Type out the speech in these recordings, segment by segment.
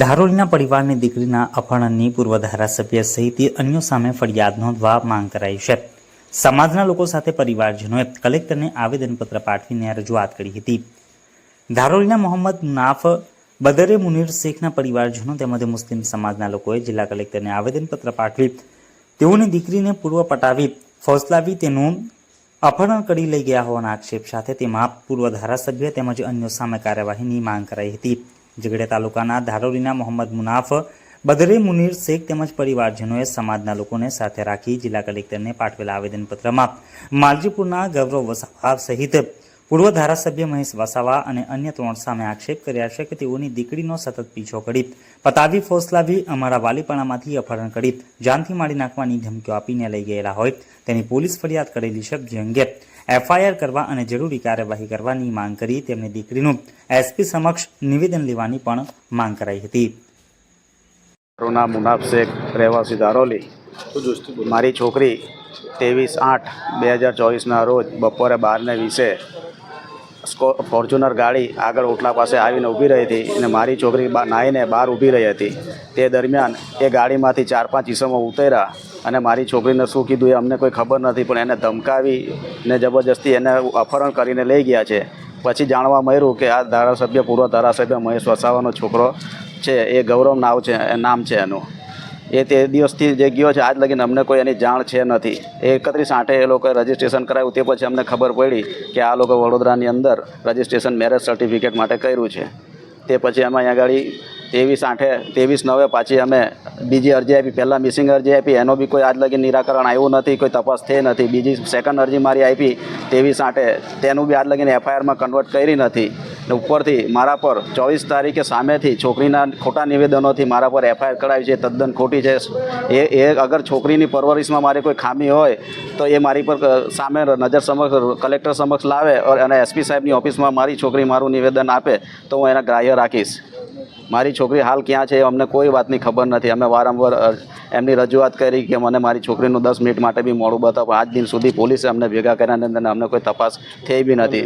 ધારોલીના પરિવારની દીકરીના અપહરણની પૂર્વ ધારાસભ્ય સહિત અન્યો સામે ફરિયાદ નોંધવા માંગ કરાઈ છે. સમાજના લોકો સાથે પરિવારજનોએ કલેક્ટરને આવેદનપત્ર પાઠવીને રજૂઆત કરી હતી. ધારોલીના મોહમ્મદ મુનાફ, બદરે મુનીર શેખના પરિવારજનો તેમજ મુસ્લિમ સમાજના લોકોએ જિલ્લા કલેક્ટરને આવેદનપત્ર પાઠવી, તેઓની દીકરીને પૂર્વ પટાવી ફોસલાવી તેનું અપહરણ કરી લઈ ગયા હોવાના આક્ષેપ સાથે તેમાં પૂર્વ ધારાસભ્ય તેમજ અન્યો સામે કાર્યવાહીની માંગ કરાઈ હતી. ઝઘડિયા તાલુકાના ધારોલીના મોહમ્મદ મુનાફ, બદરે મુનીર શેખ તેમજ પરિવારજનોએ સમાજના લોકોને સાથે રાખી જિલ્લા કલેક્ટરને પાઠવેલા આવેદનપત્રમાં માલજીપુરના ગૌરવ વસાવા સહિત પૂર્વ ધારાસભ્ય મહેશ વસાવા અને અન્ય ત્રણ સામે આક્ષેપ કર્યા છે કે તેઓની દીકરીનો સતત પીછો કરી પતાવી ફોસલાવી અમારા વાલીપણામાંથી અપહરણ કરી જાનથી મારી નાખવાની ધમકીઓ આપીને લઈ ગયેલા હોય. તેની પોલીસ ફરિયાદ કરેલી છે જે અંગે એફઆઈઆર કરવા અને જરૂરી કાર્યવાહી કરવાની માંગ કરી તેમની દીકરીનું એસપી સમક્ષ નિવેદન લેવાની પણ માંગ કરાઈ હતી. મારું છોકરી ત્રેવીસ આઠ બે હજાર ચોવીસના રોજ બપોરે બારને વીસે ફોર્ચ્યુનર ગાડી આગળ ઓટલા પાસે આવીને ઊભી રહી હતી અને મારી છોકરી નાહીને બહાર ઊભી રહી હતી. તે દરમિયાન એ ગાડીમાંથી ચાર પાંચ ઈસમો ઉતર્યા અને મારી છોકરીને શું કીધું એ અમને કોઈ ખબર નથી, પણ એને ધમકાવી ને જબરજસ્તી એને અપહરણ કરીને લઈ ગયા છે. પછી જાણવા મળ્યું કે આ ધારાસભ્ય પૂર્વ ધારાસભ્ય મહેશ વસાવાનો છોકરો છે, એ ગૌરવ નાવ છે નામ છે એનું. એ તે દિવસથી જે ગયો છે, આજ લગીને અમને કોઈ એની જાણ છે નથી. એકત્રીસ આઠે એ લોકોએ રજિસ્ટ્રેશન કરાવ્યું, તે પછી અમને ખબર પડી કે આ લોકો વડોદરાની અંદર રજિસ્ટ્રેશન મેરેજ સર્ટિફિકેટ માટે કર્યું છે. તે પછી અમે અહીંયા આગળ ત્રેવીસ આઠે, ત્રેવીસ નવે પાછી અમે બીજી અરજી આપી. પહેલાં મિસિંગ અરજી આપી. એનો બી કોઈ આજ લગી નિરાકરણ આવ્યું નથી, કોઈ તપાસ થઈ નથી. બીજી સેકન્ડ અરજી મારી આપી, ત્રેવીસ આઠે. તેનું બી આજ લગીને એફઆઈઆરમાં કન્વર્ટ કરી નથી. ને ઉપરથી મારા પર ચોવીસ તારીખે સામેથી છોકરીના ખોટા નિવેદનોથી મારા પર એફઆઈઆર કરાવી છે, તદ્દન ખોટી છે. એ એ અગર છોકરીની પરવરિશમાં મારી કોઈ ખામી હોય, તો એ મારી પર સામે નજર સમક્ષ, કલેક્ટર સમક્ષ લાવે. અને એસપી સાહેબની ઓફિસમાં મારી છોકરી મારું નિવેદન આપે, તો હું એના ગ્રાહ્ય રાખીશ. મારી છોકરી હાલ ક્યાં છે એ અમને કોઈ વાતની ખબર નથી. અમે વારંવાર એમની રજૂઆત કરી કે મને મારી છોકરીનું દસ મિનિટ માટે બી મોડું બતાવો. આજ દિન સુધી પોલીસે અમને ભેગા કર્યા નથી અને અમને કોઈ તપાસ થઈ બી નથી.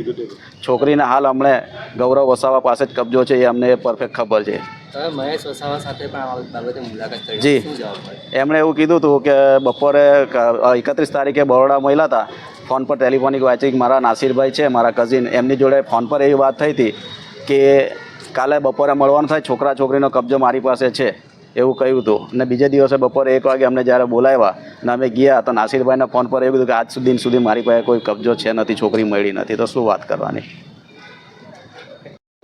છોકરીને હાલ અમને ગૌરવ વસાવા પાસે જ કબજો છે એ અમને પરફેક્ટ ખબર છે. જી. એમણે એવું કીધું હતું કે બપોરે એકત્રીસ તારીખે બરોડા મળ્યા હતા. ફોન પર ટેલિફોનિક વાંચી મારા નાસિરભાઈ છે મારા કઝિન એમની જોડે ફોન પર એવી વાત થઈ હતી કે કાલે બપોરે મળવાનું થાય, છોકરા છોકરીનો કબજો મારી પાસે છે, એવું કહ્યું હતું અને બીજે દિવસે બપોરે એક વાગે અમને જ્યારે બોલાવ્યા, અને અમે ગયા, તો નાસિરભાઈના ફોન પર એવું કીધું કે, આજ સુધી સુધી મારી પાસે કોઈ કબજો છે નથી, છોકરી મળી નથી, તો શું વાત કરવાની?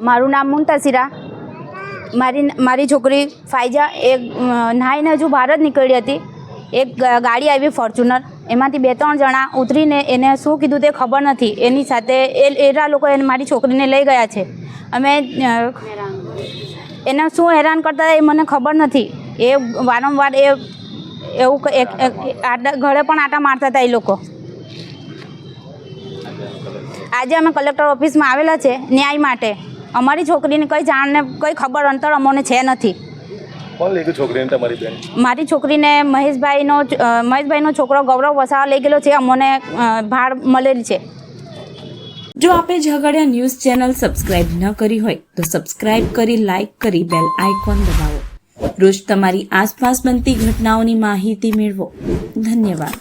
મારું નામ મુંતસિરા મારી મારી છોકરી ફાઇજા એ નાઈને હજુ બહાર જ નીકળી હતી. એક ગાડી આવી ફોર્ચ્યુનર. એમાંથી બે ત્રણ જણા ઉતરીને એને શું કીધું તે ખબર નથી. એની સાથે એ એરા લોકો એને મારી છોકરીને લઈ ગયા છે. અમે એને શું હેરાન કરતા એ મને ખબર નથી. એ વારંવાર એ, એવું આટા ઘરે પણ આટા મારતા હતા એ લોકો. આજે અમે કલેક્ટર ઓફિસમાં આવેલા છે ન્યાય માટે. અમારી છોકરીને કંઈ જાણને, કંઈ ખબર, અંતર અમને છે નથી. કોણ લઈ ગયું છોકરીને તમારી બેન? મારી છોકરીને મહેશભાઈનો મહેશભાઈનો છોકરો ગૌરવ વસાવા લઈ ગયેલો છે. અમને ભાડ મળેલી છે. જો આપે ઝઘડિયા ન્યૂઝ ચેનલ સબસ્ક્રાઇબ ન કરી હોય તો સબસ્ક્રાઇબ કરી લાઇક કરી બેલ આઇકોન દબાવો. રોજ તમારી આસપાસ બનતી ઘટનાઓની માહિતી મેળવો. ધન્યવાદ.